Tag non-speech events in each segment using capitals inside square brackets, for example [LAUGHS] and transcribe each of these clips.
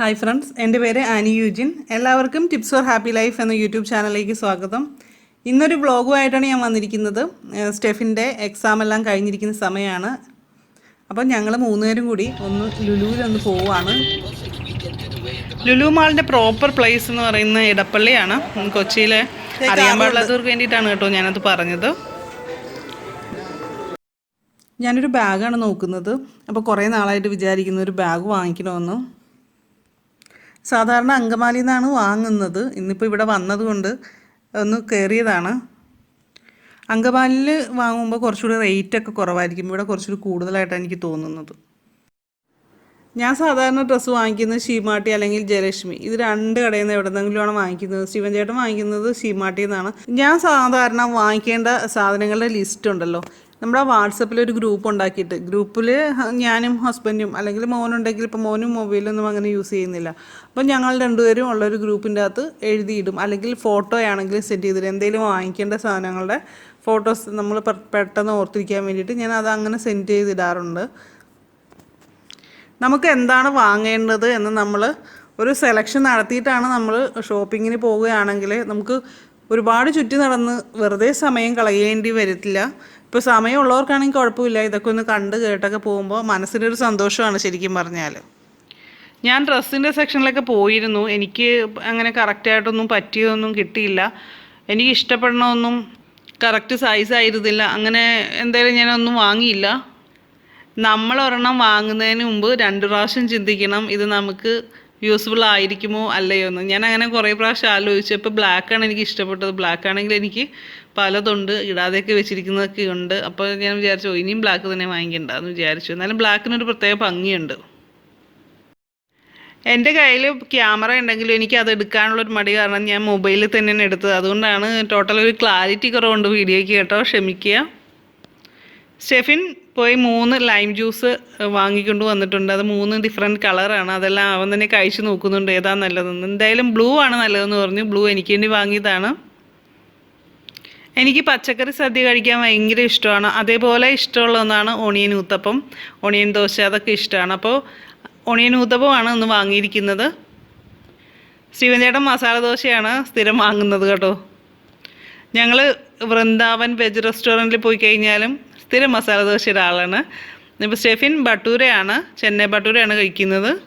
Hi friends എന്റെ പേര് ആനി യൂജിൻ. എല്ലാവർക്കും ടിപ്സ് ഫോർ ഹാപ്പി ലൈഫ് എന്ന യൂട്യൂബ് ചാനലിലേക്ക് സ്വാഗതം. ഇന്നൊരു വ്ളോഗുമായിട്ടാണ് ഞാൻ വന്നിരിക്കുന്നത്. സ്റ്റെഫിന്റെ എക്സാം എല്ലാം കഴിഞ്ഞിരിക്കുന്ന സമയമാണ് അപ്പം ഞങ്ങൾ മൂന്നുപേരും കൂടി ഒന്ന് ലുലുവിലൊന്ന് പോവുകയാണ് ലുലു മാളിന്റെ പ്രോപ്പർ പ്ലേസ് എന്ന് പറയുന്ന ഇടപ്പള്ളിയാണ്. കൊച്ചിയിലെ അറിയാൻ പാടില്ലാത്തവർക്ക് വേണ്ടിയിട്ടാണ് കേട്ടോ ഞാനത് പറഞ്ഞത്. ഞാനൊരു ബാഗാണ് നോക്കുന്നത്. അപ്പോൾ കുറേ നാളായിട്ട് വിചാരിക്കുന്ന ഒരു ബാഗ് വാങ്ങിക്കണമെന്ന്. സാധാരണ അങ്കമാലിയിൽ നിന്നാണ് വാങ്ങുന്നത്. ഇന്നിപ്പോൾ ഇവിടെ വന്നതുകൊണ്ട് ഒന്ന് കയറിയതാണ് അങ്കമാലിയിൽ വാങ്ങുമ്പോൾ കുറച്ചുകൂടി റേറ്റൊക്കെ കുറവായിരിക്കും. ഇവിടെ കുറച്ചുകൂടി കൂടുതലായിട്ടാണ് എനിക്ക് തോന്നുന്നത്. ഞാൻ സാധാരണ ഡ്രസ്സ് വാങ്ങിക്കുന്നത് ശീമാട്ടി അല്ലെങ്കിൽ ജയലക്ഷ്മി. ഇത് രണ്ട് കടയിൽ നിന്ന് എവിടെന്നെങ്കിലുമാണ് വാങ്ങിക്കുന്നത്. ശിവൻ ചേട്ടൻ വാങ്ങിക്കുന്നത് ശീമാട്ടിയിൽ നിന്നാണ്. ഞാൻ സാധാരണ വാങ്ങിക്കേണ്ട സാധനങ്ങളുടെ ലിസ്റ്റ് ഉണ്ടല്ലോ. നമ്മുടെ വാട്സപ്പിൽ ഒരു ഗ്രൂപ്പ് ഉണ്ടാക്കിയിട്ട് ഗ്രൂപ്പിൽ ഞാനും ഹസ്ബൻഡും അല്ലെങ്കിൽ മോനുണ്ടെങ്കിൽ ഇപ്പോൾ മോനും മൊബൈലൊന്നും അങ്ങനെ യൂസ് ചെയ്യുന്നില്ല. അപ്പോൾ ഞങ്ങൾ രണ്ടുപേരും ഉള്ളൊരു ഗ്രൂപ്പിന്റെ അകത്ത് എഴുതിയിടും. അല്ലെങ്കിൽ ഫോട്ടോ ആണെങ്കിൽ സെറ്റ് ചെയ്തിട്ട് എന്തെങ്കിലും വാങ്ങിക്കേണ്ട സാധനങ്ങളുടെ ഫോട്ടോസ് നമ്മൾ പെട്ടെന്ന് ഓർത്തിരിക്കാൻ വേണ്ടിയിട്ട് ഞാൻ അത് അങ്ങനെ സെൻഡ് ചെയ്തിടാറുണ്ട്. നമുക്ക് എന്താണ് വാങ്ങേണ്ടത് എന്ന് നമ്മൾ ഒരു സെലക്ഷൻ നടത്തിയിട്ടാണ് നമ്മൾ ഷോപ്പിങ്ങിന് പോവുകയാണെങ്കിൽ നമുക്ക് ഒരുപാട് ചുറ്റി നടന്ന് വെറുതെ സമയം കളയേണ്ടി വരത്തില്ല. ഇപ്പോൾ സമയമുള്ളവർക്കാണെങ്കിൽ കുഴപ്പമില്ല. ഇതൊക്കെ ഒന്ന് കണ്ട് കേട്ടൊക്കെ പോകുമ്പോൾ മനസ്സിനൊരു സന്തോഷമാണ് ശരിക്കും പറഞ്ഞാൽ ഞാൻ ഡ്രസ്സിന്റെ സെക്ഷനിലൊക്കെ പോയിരുന്നു. എനിക്ക് അങ്ങനെ കറക്റ്റായിട്ടൊന്നും പറ്റിയതൊന്നും കിട്ടിയില്ല. എനിക്ക് ഇഷ്ടപ്പെടണമൊന്നും കറക്റ്റ് സൈസ് ആയിരുന്നില്ല. അങ്ങനെ എന്തായാലും ഞാനൊന്നും വാങ്ങിയില്ല. നമ്മൾ ഒരെണ്ണം വാങ്ങുന്നതിന് മുമ്പ് രണ്ട് പ്രാവശ്യം ചിന്തിക്കണം ഇത് നമുക്ക് യൂസ്ഫുൾ ആയിരിക്കുമോ അല്ലയോ എന്ന്. ഞാൻ അങ്ങനെ കുറേ പ്രാവശ്യം ആലോചിച്ചു. ഇപ്പോൾ ബ്ലാക്കാണ് എനിക്ക് ഇഷ്ടപ്പെട്ടത്. ബ്ലാക്ക് ആണെങ്കിൽ എനിക്ക് പലതുണ്ട് ഇടാതെയൊക്കെ വെച്ചിരിക്കുന്നതൊക്കെ ഉണ്ട്. അപ്പോൾ ഞാൻ വിചാരിച്ചു "ഓ, ഇനിയും ബ്ലാക്ക് തന്നെ വാങ്ങിക്കണ്ട എന്ന് വിചാരിച്ചു. എന്നാലും ബ്ലാക്കിനൊരു പ്രത്യേക ഭംഗിയുണ്ട്. എന്റെ കയ്യിൽ ക്യാമറ ഉണ്ടെങ്കിലും എനിക്ക് അത് എടുക്കാനുള്ളൊരു മടി കാരണം ഞാൻ മൊബൈലിൽ തന്നെയാണ് എടുത്തത്. അതുകൊണ്ടാണ് ടോട്ടൽ ഒരു ക്ലാരിറ്റി കുറവുണ്ട് വീഡിയോയ്ക്ക് കേട്ടോ ക്ഷമിക്കുക. സ്റ്റെഫിൻ പോയി മൂന്ന് ലൈം ജ്യൂസ് വാങ്ങിക്കൊണ്ട് വന്നിട്ടുണ്ട്. അത് മൂന്ന് ഡിഫറെന്റ് കളറാണ് അതെല്ലാം അവൻ തന്നെ കഴിച്ചു നോക്കുന്നുണ്ട്. ഏതാ നല്ലതെന്ന്. എന്തായാലും ബ്ലൂ ആണ് നല്ലതെന്ന് പറഞ്ഞു. ബ്ലൂ എനിക്ക് വേണ്ടി വാങ്ങിയതാണ്. എനിക്ക് പച്ചക്കറി സദ്യ കഴിക്കാൻ ഭയങ്കര ഇഷ്ടമാണ്. അതേപോലെ ഇഷ്ടമുള്ള ഒന്നാണ് ഓണിയൻ ഊത്തപ്പം ഓണിയൻ ദോശ അതൊക്കെ ഇഷ്ടമാണ്. അപ്പോൾ ഓണിയൻ ഊത്തപ്പമാണ് ഇന്ന് വാങ്ങിയിരിക്കുന്നത്. ശിവചേട്ടൻ മസാല ദോശയാണ് സ്ഥിരം വാങ്ങുന്നത് കേട്ടോ. ഞങ്ങൾ വൃന്ദാവൻ വെജ് റെസ്റ്റോറന്റിൽ പോയി കഴിഞ്ഞാലും സ്ഥിരം മസാല ദോശയുടെ ആളാണ്. ഇപ്പോൾ സ്റ്റെഫിൻ ബട്ടൂരയാണ് ചെന്നൈ ബട്ടൂരയാണ് കഴിക്കുന്നത്.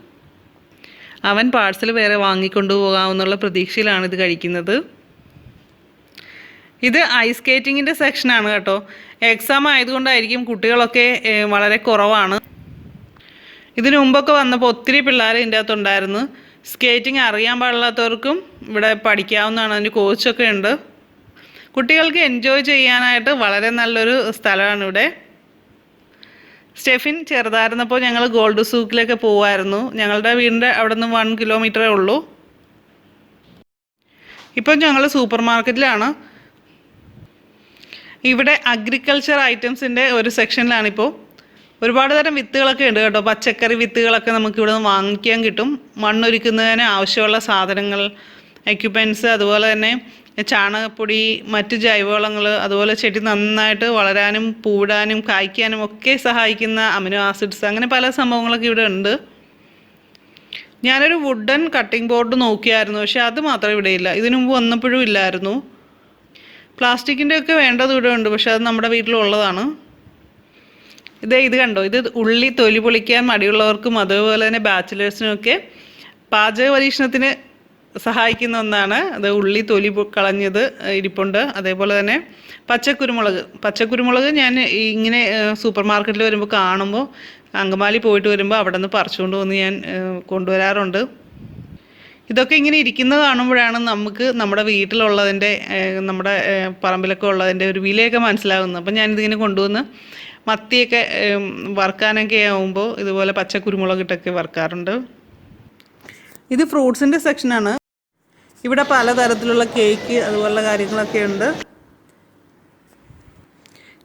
അവൻ പാഴ്സൽ വേറെ വാങ്ങിക്കൊണ്ടു പോകാമെന്നുള്ള പ്രതീക്ഷയിലാണ് ഇത് കഴിക്കുന്നത്. ഇത് ഐസ് സ്കേറ്റിങ്ങിന്റെ സെക്ഷനാണ് കേട്ടോ. എക്സാം ആയതുകൊണ്ടായിരിക്കും കുട്ടികളൊക്കെ വളരെ കുറവാണ്. ഇതിനു മുമ്പൊക്കെ വന്നപ്പോൾ ഒത്തിരി പിള്ളേർ ഇതിന്റെ അകത്തുണ്ടായിരുന്നു സ്കേറ്റിംഗ് അറിയാൻ പാടില്ലാത്തവർക്കും ഇവിടെ പഠിക്കാവുന്നതാണ്. അതിന്റെ കോച്ചൊക്കെ ഉണ്ട്. കുട്ടികൾക്ക് എൻജോയ് ചെയ്യാനായിട്ട് വളരെ നല്ലൊരു സ്ഥലമാണ് ഇവിടെ. സ്റ്റെഫിൻ ചെറുതായിരുന്നപ്പോൾ ഞങ്ങൾ ഗോൾഡ് സൂക്കിലൊക്കെ പോവായിരുന്നു. ഞങ്ങളുടെ വീടിന്റെ അവിടെ നിന്ന് വൺ കിലോമീറ്ററേ ഉള്ളൂ. ഇപ്പം ഞങ്ങൾ സൂപ്പർ മാർക്കറ്റിലാണ് ഇവിടെ അഗ്രികൾച്ചർ ഐറ്റംസിന്റെ ഒരു സെക്ഷനിലാണിപ്പോൾ ഒരുപാട് തരം വിത്തുകളൊക്കെ ഉണ്ട് കേട്ടോ. പച്ചക്കറി വിത്തുകളൊക്കെ നമുക്ക് ഇവിടെ നിന്ന് വാങ്ങിക്കാൻ കിട്ടും. മണ്ണൊരുക്കുന്നതിന് ആവശ്യമുള്ള സാധനങ്ങൾ എക്യുപ്മെന്റ്സ് അതുപോലെ തന്നെ ചാണകപ്പൊടി മറ്റ് ജൈവവളങ്ങൾ അതുപോലെ ചെടി നന്നായിട്ട് വളരാനും പൂടാനും കായ്ക്കാനും ഒക്കെ സഹായിക്കുന്ന അമിനോ ആസിഡ്സ് അങ്ങനെ പല സംഭവങ്ങളൊക്കെ ഇവിടെ ഉണ്ട്. ഞാനൊരു വുഡൻ കട്ടിംഗ് ബോർഡ് നോക്കിയായിരുന്നു പക്ഷേ അത് മാത്രം ഇവിടെ ഇല്ല. ഇതിനു മുമ്പ് വന്നപ്പോഴും ഇല്ലായിരുന്നു. പ്ലാസ്റ്റിക്കിന്റെ ഒക്കെ വേണ്ടത് ഇവിടെ ഉണ്ട് പക്ഷെ അത് നമ്മുടെ വീട്ടിലുള്ളതാണ്. ഇതേ ഇത് കണ്ടോ? ഇത് ഉള്ളി തൊലി പൊളിക്കാൻ മടിയുള്ളവർക്കും അതുപോലെ തന്നെ ബാച്ചിലേഴ്സിനുമൊക്കെ പാചക പരീക്ഷണത്തിന് സഹായിക്കുന്ന ഒന്നാണ്. അത് ഉള്ളി തൊലി കളഞ്ഞത് ഇരിപ്പുണ്ട്. അതേപോലെ തന്നെ പച്ചക്കുരുമുളക്. പച്ചക്കുരുമുളക് ഞാൻ ഇങ്ങനെ സൂപ്പർ മാർക്കറ്റിൽ വരുമ്പോൾ കാണുമ്പോൾ അങ്കമാലി പോയിട്ട് വരുമ്പോൾ അവിടെ നിന്ന് പറിച്ചുകൊണ്ട് വന്ന് ഞാൻ കൊണ്ടുവരാറുണ്ട്. ഇതൊക്കെ ഇങ്ങനെ ഇരിക്കുന്നത് കാണുമ്പോഴാണ് നമുക്ക് നമ്മുടെ വീട്ടിലുള്ളതിന്റെ നമ്മുടെ പറമ്പിലൊക്കെ ഉള്ളതിന്റെ ഒരു വിലയൊക്കെ മനസ്സിലാകുന്നത്. അപ്പം ഞാനിതിങ്ങനെ കൊണ്ടുവന്ന് മത്തിയൊക്കെ വറുക്കാനൊക്കെ ആകുമ്പോൾ ഇതുപോലെ പച്ച കുരുമുളകിട്ടൊക്കെ വറുക്കാറുണ്ട്. ഇത് ഫ്രൂട്ട്സിന്റെ സെക്ഷനാണ്. ഇവിടെ പലതരത്തിലുള്ള കേക്ക് അതുപോലുള്ള കാര്യങ്ങളൊക്കെ ഉണ്ട്.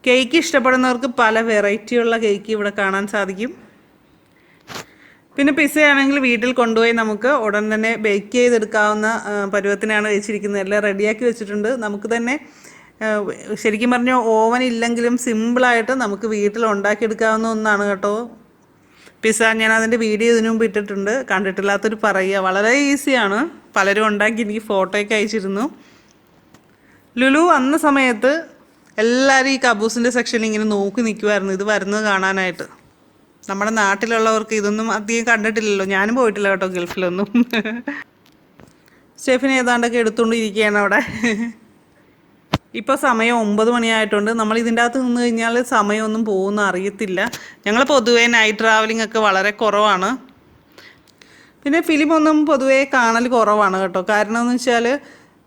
കേക്ക് ഇഷ്ടപ്പെടുന്നവർക്ക് പല വെറൈറ്റിയുള്ള കേക്ക് ഇവിടെ കാണാൻ സാധിക്കും. പിന്നെ പിസയാണെങ്കിൽ വീട്ടിൽ കൊണ്ടുപോയി നമുക്ക് ഉടൻ തന്നെ ബേക്ക് ചെയ്തെടുക്കാവുന്ന പരുവത്തിനാണ് വെച്ചിരിക്കുന്നത്. എല്ലാം റെഡിയാക്കി വെച്ചിട്ടുണ്ട്. നമുക്ക് തന്നെ ശരിക്കും പറഞ്ഞാൽ ഓവൻ ഇല്ലെങ്കിലും സിമ്പിളായിട്ട് നമുക്ക് വീട്ടിൽ ഉണ്ടാക്കിയെടുക്കാവുന്ന ഒന്നാണ് കേട്ടോ. പിസ ഞാൻ അതിന്റെ വീഡിയോ ഇതിനു മുമ്പ് ഇട്ടിട്ടുണ്ട്. കണ്ടിട്ടില്ലാത്തൊരു പറയുക. വളരെ ഈസിയാണ് പലരും ഉണ്ടാക്കി എനിക്ക് ഫോട്ടോയൊക്കെ അയച്ചിരുന്നു. ലുലു വന്ന സമയത്ത് എല്ലാവരും ഈ കബൂസിന്റെ സെക്ഷനിൽ ഇങ്ങനെ നോക്കി നിൽക്കുമായിരുന്നു ഇത് വരുന്നത് കാണാനായിട്ട്. നമ്മുടെ നാട്ടിലുള്ളവർക്ക് ഇതൊന്നും അധികം കണ്ടിട്ടില്ലല്ലോ. ഞാനും പോയിട്ടില്ല കേട്ടോ ഗൾഫിലൊന്നും. സ്റ്റെഫിന് ഏതാണ്ടൊക്കെ എടുത്തുകൊണ്ട് ഇരിക്കുകയാണ് അവിടെ. ഇപ്പോൾ സമയം ഒമ്പത് മണിയായിട്ടുണ്ട്. നമ്മൾ ഇതിന്റെ അകത്ത് നിന്ന് കഴിഞ്ഞാൽ സമയമൊന്നും പോകുന്ന അറിയത്തില്ല. ഞങ്ങൾ പൊതുവേ നൈറ്റ് ട്രാവലിംഗ് ഒക്കെ വളരെ കുറവാണ്. പിന്നെ ഫിലിമൊന്നും പൊതുവേ കാണൽ കുറവാണ് കേട്ടോ. കാരണം എന്ന് വെച്ചാൽ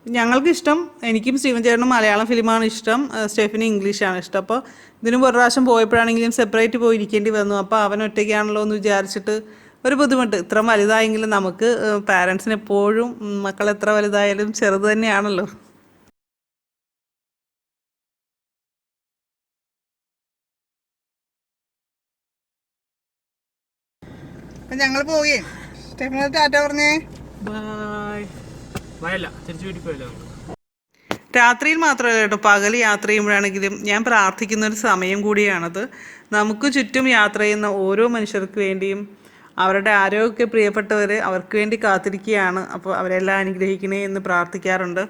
ഞങ്ങൾക്ക് ഇഷ്ടം എനിക്കും സ്റ്റീവൻ ചേട്ടനും മലയാളം ഫിലിമാണ് ഇഷ്ടം സ്റ്റെഫിന് ഇംഗ്ലീഷാണ് ഇഷ്ടം. അപ്പോൾ ഇതിനും ഒരു പ്രാവശ്യം പോയപ്പോഴാണെങ്കിലും സെപ്പറേറ്റ് പോയി ഇരിക്കേണ്ടി വന്നു. അപ്പോൾ അവൻ ഒറ്റയ്ക്കാണല്ലോ എന്ന് വിചാരിച്ചിട്ട് ഒരു ബുദ്ധിമുട്ട്. ഇത്ര വലുതായെങ്കിലും നമുക്ക് പാരൻസിന് എപ്പോഴും മക്കൾ എത്ര വലുതായാലും ചെറുത് തന്നെയാണല്ലോ. ഞങ്ങൾ പോവുകയും ടാറ്റ പറഞ്ഞേ. ബായ് രാത്രിയിൽ മാത്രമല്ല കേട്ടോ പകൽ യാത്ര ചെയ്യുമ്പോഴാണെങ്കിലും ഞാൻ പ്രാർത്ഥിക്കുന്ന ഒരു സമയം കൂടിയാണത്. നമുക്ക് ചുറ്റും യാത്ര ചെയ്യുന്ന ഓരോ മനുഷ്യർക്ക് വേണ്ടിയും അവരുടെ ആരോഗ്യമൊക്കെ പ്രിയപ്പെട്ടവർ അവർക്ക് വേണ്ടി കാത്തിരിക്കുകയാണ്. അപ്പോൾ അവരെല്ലാം അനുഗ്രഹിക്കണേ എന്ന് പ്രാർത്ഥിക്കാറുണ്ട്.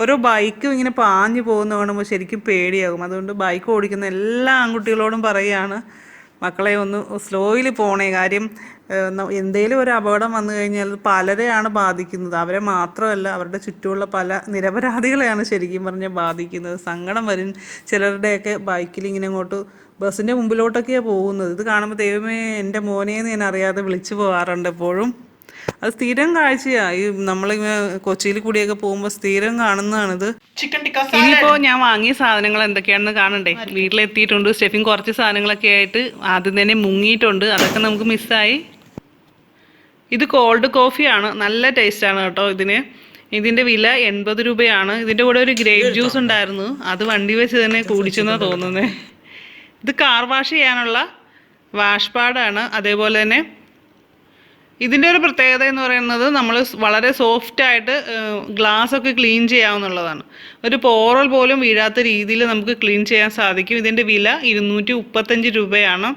ഓരോ ബൈക്കും ഇങ്ങനെ പാഞ്ഞു പോകുന്ന കാണുമ്പോൾ ശരിക്കും പേടിയാകും. അതുകൊണ്ട് ബൈക്ക് ഓടിക്കുന്ന എല്ലാ ആൺകുട്ടികളോടും പറയുകയാണ് മക്കളെ ഒന്ന് സ്ലോയിൽ പോണേ. കാര്യം എന്തെങ്കിലും ഒരു അപകടം വന്നു കഴിഞ്ഞാൽ പലരെയാണ് ബാധിക്കുന്നത്. അവരെ മാത്രമല്ല അവരുടെ ചുറ്റുമുള്ള പല നിരപരാധികളെയാണ് ശരിക്കും പറഞ്ഞാൽ ബാധിക്കുന്നത്. സങ്കടം വരും. ചിലരുടെയൊക്കെ ബൈക്കിൽ ഇങ്ങനെ അങ്ങോട്ട് ബസ്സിന്റെ മുമ്പിലോട്ടൊക്കെയാണ് പോകുന്നത്. ഇത് കാണുമ്പോൾ ദൈവമേ എന്റെ മോനെയെന്ന് ഞാൻ അറിയാതെ വിളിച്ചു പോകാറുണ്ട് എപ്പോഴും. അത് സ്ഥിരം കാഴ്ചയാണ് ഈ നമ്മൾ കൊച്ചിയിൽ കൂടിയൊക്കെ പോകുമ്പോൾ സ്ഥിരം കാണുന്നതാണിത്. ചിക്കൻ ടിക്ക ഇനിയിപ്പോ ഞാൻ വാങ്ങിയ സാധനങ്ങൾ എന്തൊക്കെയാണെന്ന് കാണണ്ടേ? വീട്ടിലെത്തിയിട്ടുണ്ട്. സ്റ്റെഫിങ് കുറച്ച് സാധനങ്ങളൊക്കെ ആയിട്ട് ആദ്യം തന്നെ മുങ്ങിയിട്ടുണ്ട്. അതൊക്കെ നമുക്ക് മിസ്സായി ഇത് കോൾഡ് കോഫിയാണ് നല്ല ടേസ്റ്റാണ് കേട്ടോ ഇതിന്. ഇതിന്റെ വില എൺപത് രൂപയാണ്. ഇതിന്റെ കൂടെ ഒരു ഗ്രേപ്പ് ജ്യൂസ് ഉണ്ടായിരുന്നു. അത് വണ്ടി വെച്ച് തന്നെ കുടിച്ചെന്നാ തോന്നുന്നത് ഇത് കാർ വാഷ് ചെയ്യാനുള്ള വാഷ്പാടാണ് അതേപോലെ തന്നെ ഇതിന്റെ ഒരു പ്രത്യേകത എന്ന് പറയുന്നത് നമ്മൾ വളരെ സോഫ്റ്റ് ആയിട്ട് ഗ്ലാസ് ഒക്കെ ക്ലീൻ ചെയ്യാവുന്നുള്ളതാണ്. ഒരു പോറൽ പോലും വീഴാത്ത രീതിയിൽ നമുക്ക് ക്ലീൻ ചെയ്യാൻ സാധിക്കും. ഇതിന്റെ വില ഇരുന്നൂറ്റി മുപ്പത്തഞ്ച് രൂപയാണ്.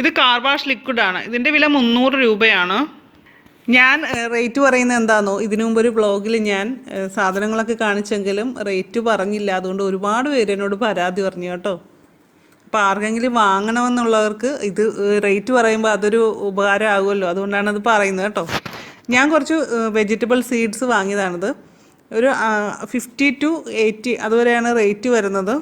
ഇത് കാർ വാഷ് ലിക്വിഡാണ് ഇതിന്റെ വില മുന്നൂറ് രൂപയാണ്. ഞാൻ റേറ്റ് പറയുന്നത് എന്താണോ ഇതിനു മുമ്പ് ഒരു വ്ളോഗിൽ ഞാൻ സാധനങ്ങളൊക്കെ കാണിച്ചെങ്കിലും റേറ്റ് പറഞ്ഞില്ല. അതുകൊണ്ട് ഒരുപാട് പേര് എന്നോട് പരാതി പറഞ്ഞു കേട്ടോ. അപ്പോൾ ആർക്കെങ്കിലും വാങ്ങണമെന്നുള്ളവർക്ക് ഇത് റേറ്റ് പറയുമ്പോൾ അതൊരു ഉപകാരമാകുമല്ലോ. അതുകൊണ്ടാണ് അത് പറയുന്നത് കേട്ടോ. ഞാൻ കുറച്ച് വെജിറ്റബിൾ സീഡ്സ് വാങ്ങിയതാണിത്. ഒരു ഫിഫ്റ്റി ടു എയ്റ്റി അതുവരെയാണ് റേറ്റ് വരുന്നത്.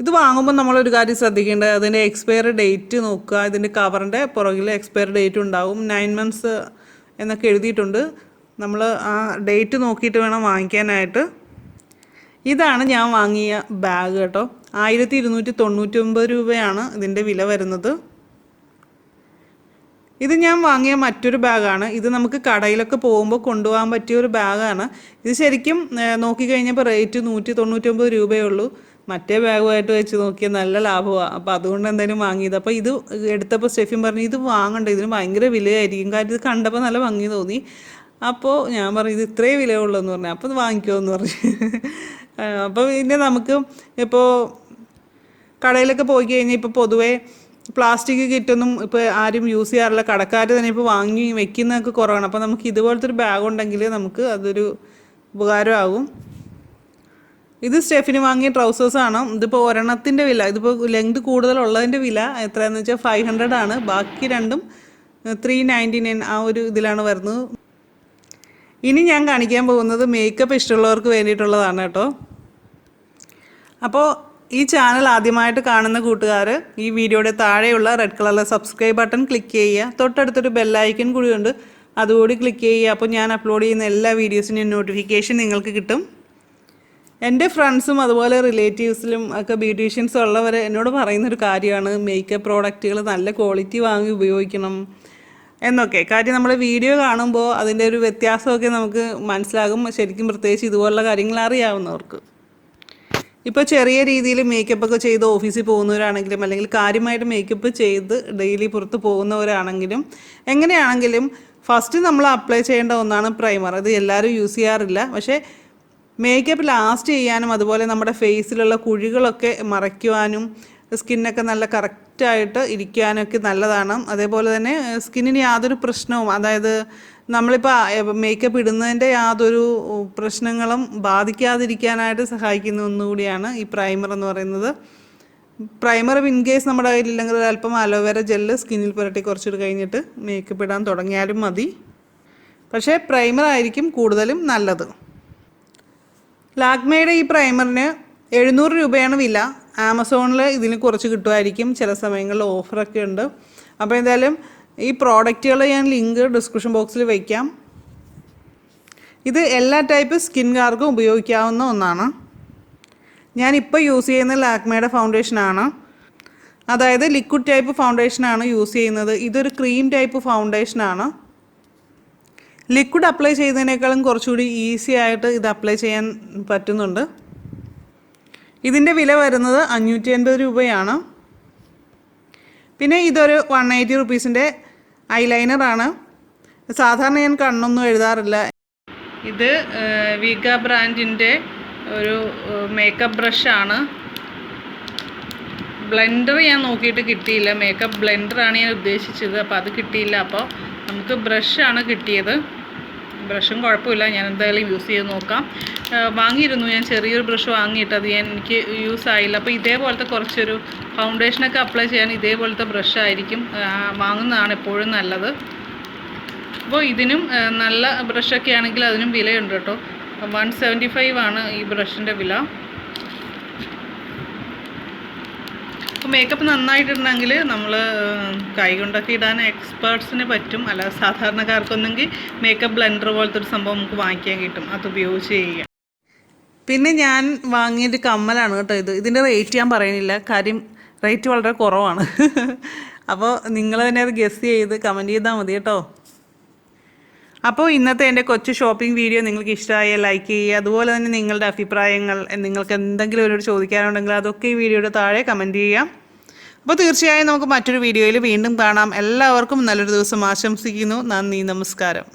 ഇത് വാങ്ങുമ്പോൾ നമ്മളൊരു കാര്യം ശ്രദ്ധിക്കേണ്ടത് അതിന്റെ എക്സ്പയറി ഡേറ്റ് നോക്കുക. ഇതിന്റെ കവറിന്റെ പുറകിൽ എക്സ്പയറി ഡേറ്റ് ഉണ്ടാകും നയൻ മന്ത്സ് എന്നൊക്കെ എഴുതിയിട്ടുണ്ട്. നമ്മൾ ആ ഡേറ്റ് നോക്കിയിട്ട് വേണം വാങ്ങിക്കാനായിട്ട്. ഇതാണ് ഞാൻ വാങ്ങിയ ബാഗ് കേട്ടോ. ആയിരത്തി ഇരുന്നൂറ്റി തൊണ്ണൂറ്റി ഒമ്പത് രൂപയാണ് ഇതിന്റെ വില വരുന്നത്. ഇത് ഞാൻ വാങ്ങിയ മറ്റൊരു ബാഗാണ് ഇത് നമുക്ക് കടയിലൊക്കെ പോകുമ്പോൾ കൊണ്ടുപോകാൻ പറ്റിയ ഒരു ബാഗാണ് ഇത് ശരിക്കും നോക്കിക്കഴിഞ്ഞപ്പോൾ റേറ്റ് നൂറ്റി തൊണ്ണൂറ്റൊമ്പത് രൂപയേ ഉള്ളൂ. മറ്റേ ബാഗുമായിട്ട് വെച്ച് നോക്കിയാൽ നല്ല ലാഭമാണ് അപ്പോൾ അതുകൊണ്ട് എന്തായാലും വാങ്ങിയത്. അപ്പോൾ ഇത് എടുത്തപ്പോൾ സ്റ്റെഫിൻ പറഞ്ഞു ഇത് വാങ്ങണ്ട ഇതിന് ഭയങ്കര വിലയായിരിക്കും. കാര്യം ഇത് കണ്ടപ്പോൾ നല്ല ഭംഗി തോന്നി. അപ്പോൾ ഞാൻ പറഞ്ഞു ഇത് ഇത്രേ വിലയുള്ളൂ എന്ന് പറഞ്ഞു. അപ്പോൾ ഇത് വാങ്ങിക്കുമെന്ന് പറഞ്ഞു. [LAUGHS] അപ്പോൾ പിന്നെ നമുക്ക് ഇപ്പോൾ കടയിലൊക്കെ പോയി കഴിഞ്ഞാൽ ഇപ്പോൾ പൊതുവേ പ്ലാസ്റ്റിക് കിറ്റൊന്നും ഇപ്പോൾ ആരും യൂസ് ചെയ്യാറില്ല. കടക്കാർ തന്നെ ഇപ്പോൾ വാങ്ങി വെക്കുന്നതൊക്കെ കുറവാണ്. അപ്പോൾ നമുക്ക് ഇതുപോലത്തെ ഒരു ബാഗ് ഉണ്ടെങ്കിൽ നമുക്ക് അതൊരു ഉപകാരമാകും. ഇത് സ്റ്റെഫിന് വാങ്ങിയ ട്രൗസേഴ്സ് ആണ്. ഇതിപ്പോൾ ഒരെണ്ണത്തിന്റെ വില ഇതിപ്പോൾ ലെങ്ത് കൂടുതലുള്ളതിന്റെ വില എത്രയാണെന്ന് വെച്ചാൽ ഫൈവ് ഹൺഡ്രഡ് ആണ്. ബാക്കി രണ്ടും ത്രീ നയന്റി നയൻ ആ ഒരു ഇതിലാണ് വരുന്നത്. ഇനി ഞാൻ കാണിക്കാൻ പോകുന്നത് മേക്കപ്പ് ഇഷ്ടമുള്ളവർക്ക് വേണ്ടിയിട്ടുള്ളതാണ് കേട്ടോ. അപ്പോൾ ഈ ചാനൽ ആദ്യമായിട്ട് കാണുന്ന കൂട്ടുകാർ ഈ വീഡിയോയുടെ താഴെയുള്ള റെഡ് കളറിലെ സബ്സ്ക്രൈബ് ബട്ടൺ ക്ലിക്ക് ചെയ്യുക. തൊട്ടടുത്തൊരു ബെല്ലൈക്കൻ കൂടിയുണ്ട് അതുകൂടി ക്ലിക്ക് ചെയ്യുക. അപ്പോൾ ഞാൻ അപ്ലോഡ് ചെയ്യുന്ന എല്ലാ വീഡിയോസിന്റെയും നോട്ടിഫിക്കേഷൻ നിങ്ങൾക്ക് കിട്ടും. എന്റെ ഫ്രണ്ട്സും അതുപോലെ റിലേറ്റീവ്സിലും ഒക്കെ ബ്യൂട്ടീഷ്യൻസ് ഉള്ളവർ എന്നോട് പറയുന്നൊരു കാര്യമാണ് മേക്കപ്പ് പ്രോഡക്റ്റുകൾ നല്ല ക്വാളിറ്റി വാങ്ങി ഉപയോഗിക്കണം എന്നൊക്കെ. കാര്യം നമ്മൾ വീഡിയോ കാണുമ്പോൾ അതിന്റെ ഒരു വ്യത്യാസമൊക്കെ നമുക്ക് മനസ്സിലാകും. ശരിക്കും പ്രത്യേകിച്ച് ഇതുപോലുള്ള കാര്യങ്ങൾ അറിയാവുന്നവർക്ക്. ഇപ്പോൾ ചെറിയ രീതിയിൽ മേക്കപ്പ് ഒക്കെ ചെയ്ത് ഓഫീസിൽ പോകുന്നവരാണെങ്കിലും അല്ലെങ്കിൽ കാര്യമായിട്ട് മേക്കപ്പ് ചെയ്ത് ഡെയിലി പുറത്ത് പോകുന്നവരാണെങ്കിലും എങ്ങനെയാണെങ്കിലും ഫസ്റ്റ് നമ്മൾ അപ്ലൈ ചെയ്യേണ്ട ഒന്നാണ് പ്രൈമർ അത് എല്ലാവരും യൂസ് ചെയ്യാറില്ല. പക്ഷേ മേക്കപ്പ് ലാസ്റ്റ് ചെയ്യാനും അതുപോലെ നമ്മുടെ ഫേസിലുള്ള കുഴികളൊക്കെ മറയ്ക്കുവാനും സ്കിന്നൊക്കെ നല്ല കറക്റ്റായിട്ട് ഇരിക്കാനൊക്കെ നല്ലതാണ്. അതേപോലെ തന്നെ സ്കിന്നിന് യാതൊരു പ്രശ്നവും അതായത് നമ്മളിപ്പോൾ മേക്കപ്പ് ഇടുന്നതിന്റെ യാതൊരു പ്രശ്നങ്ങളും ബാധിക്കാതിരിക്കാനായിട്ട് സഹായിക്കുന്ന ഒന്നുകൂടിയാണ് ഈ പ്രൈമർ എന്ന് പറയുന്നത്. പ്രൈമർ ഇൻ കേസ് നമ്മുടെ കയ്യിലില്ലെങ്കിൽ അല്പം അലോവേര ജെല്ല് സ്കിന്നിൽ പുരട്ടി കുറച്ചിട്ട് കഴിഞ്ഞിട്ട് മേക്കപ്പ് ഇടാൻ തുടങ്ങിയാലും മതി. പക്ഷേ പ്രൈമർ ആയിരിക്കും കൂടുതലും നല്ലത്. ലാക്മയുടെ ഈ പ്രൈമറിന് എഴുന്നൂറ് രൂപയാണ് വില. ആമസോണിൽ ഇതിന് കുറച്ച് കിട്ടുമായിരിക്കും. ചില സമയങ്ങളിൽ ഓഫറൊക്കെ ഉണ്ട്. അപ്പോൾ എന്തായാലും ഈ പ്രോഡക്റ്റുകൾ ഞാൻ ലിങ്ക് ഡിസ്ക്രിപ്ഷൻ ബോക്സിൽ വയ്ക്കാം ഇത് എല്ലാ ടൈപ്പ് സ്കിൻകാർക്കും ഉപയോഗിക്കാവുന്ന ഒന്നാണ്. ഞാനിപ്പോൾ യൂസ് ചെയ്യുന്ന ലാക്മയുടെ ഫൗണ്ടേഷനാണ്. അതായത് ലിക്വിഡ് ടൈപ്പ് ഫൗണ്ടേഷനാണ് യൂസ് ചെയ്യുന്നത്. ഇതൊരു ക്രീം ടൈപ്പ് ഫൗണ്ടേഷനാണ്. ലിക്വിഡ് അപ്ലൈ ചെയ്യുന്നതിനേക്കാളും കുറച്ചുകൂടി ഈസി ആയിട്ട് ഇത് അപ്ലൈ ചെയ്യാൻ പറ്റുന്നുണ്ട്. ഇതിന്റെ വില വരുന്നത് അഞ്ഞൂറ്റി അൻപത് രൂപയാണ്. പിന്നെ ഇതൊരു വൺ എയ്റ്റി റുപ്പീസിന്റെ ഐലൈനറാണ് സാധാരണ ഞാൻ കണ്ണൊന്നും എഴുതാറില്ല. ഇത് വീഗ ബ്രാൻഡിന്റെ ഒരു മേക്കപ്പ് ബ്രഷാണ് ബ്ലെൻഡർ ഞാൻ നോക്കിയിട്ട് കിട്ടിയില്ല. മേക്കപ്പ് ബ്ലെൻഡറാണ് ഞാൻ ഉദ്ദേശിച്ചത്. അപ്പോൾ അത് കിട്ടിയില്ല. അപ്പോൾ നമുക്ക് ബ്രഷാണ് കിട്ടിയത്. ബ്രഷും കുഴപ്പമില്ല. ഞാൻ എന്തായാലും യൂസ് ചെയ്ത് നോക്കാം. വാങ്ങിയിരുന്നു. ഞാൻ ചെറിയൊരു ബ്രഷ് വാങ്ങിയിട്ട് അത് ഞാൻ എനിക്ക് യൂസ് ആയില്ല. അപ്പോൾ ഇതേപോലത്തെ കുറച്ചൊരു ഫൗണ്ടേഷനൊക്കെ അപ്ലൈ ചെയ്യാൻ ഇതേപോലത്തെ ബ്രഷ് ആയിരിക്കും. വാങ്ങുന്നതാണ് എപ്പോഴും നല്ലത്. അപ്പോൾ ഇതിനും നല്ല ബ്രഷൊക്കെ ആണെങ്കിൽ അതിനും വിലയുണ്ട് കേട്ടോ. വൺ സെവന്റി ഫൈവ് ആണ് ഈ ബ്രഷിന്റെ വില അപ്പോൾ മേക്കപ്പ് നന്നായിട്ടുണ്ടെങ്കിൽ നമ്മൾ കൈ കൊണ്ടൊക്കെ ഇടാൻ എക്സ്പേർട്സിന് പറ്റും. അല്ല സാധാരണക്കാർക്കൊന്നെങ്കിൽ മേക്കപ്പ് ബ്ലെൻഡർ പോലത്തെ ഒരു സംഭവം നമുക്ക് വാങ്ങിക്കാൻ കിട്ടും. അത് ഉപയോഗിച്ച് ചെയ്യുക പിന്നെ ഞാൻ വാങ്ങിയൊരു കമ്മലാണ് കേട്ടോ ഇത്. ഇതിന്റെ റേറ്റ് ഞാൻ പറയുന്നില്ല. കാര്യം റേറ്റ് വളരെ കുറവാണ്. [LAUGHS] അപ്പോൾ നിങ്ങൾ തന്നെ അത് ഗസ് ചെയ്ത് കമന്റ് ചെയ്താൽ മതി കേട്ടോ. അപ്പോൾ ഇന്നത്തെ എന്റെ കൊച്ചു ഷോപ്പിംഗ് വീഡിയോ നിങ്ങൾക്ക് ഇഷ്ടമായ ലൈക്ക് ചെയ്യുക. അതുപോലെ തന്നെ നിങ്ങളുടെ അഭിപ്രായങ്ങൾ നിങ്ങൾക്ക് എന്തെങ്കിലും ഒരു ചോദിക്കാനുണ്ടെങ്കിൽ അതൊക്കെ ഈ വീഡിയോയുടെ താഴെ കമന്റ് ചെയ്യാം. അപ്പോൾ തീർച്ചയായും നമുക്ക് മറ്റൊരു വീഡിയോയിൽ വീണ്ടും കാണാം. എല്ലാവർക്കും നല്ലൊരു ദിവസം ആശംസിക്കുന്നു. നന്ദി നമസ്കാരം.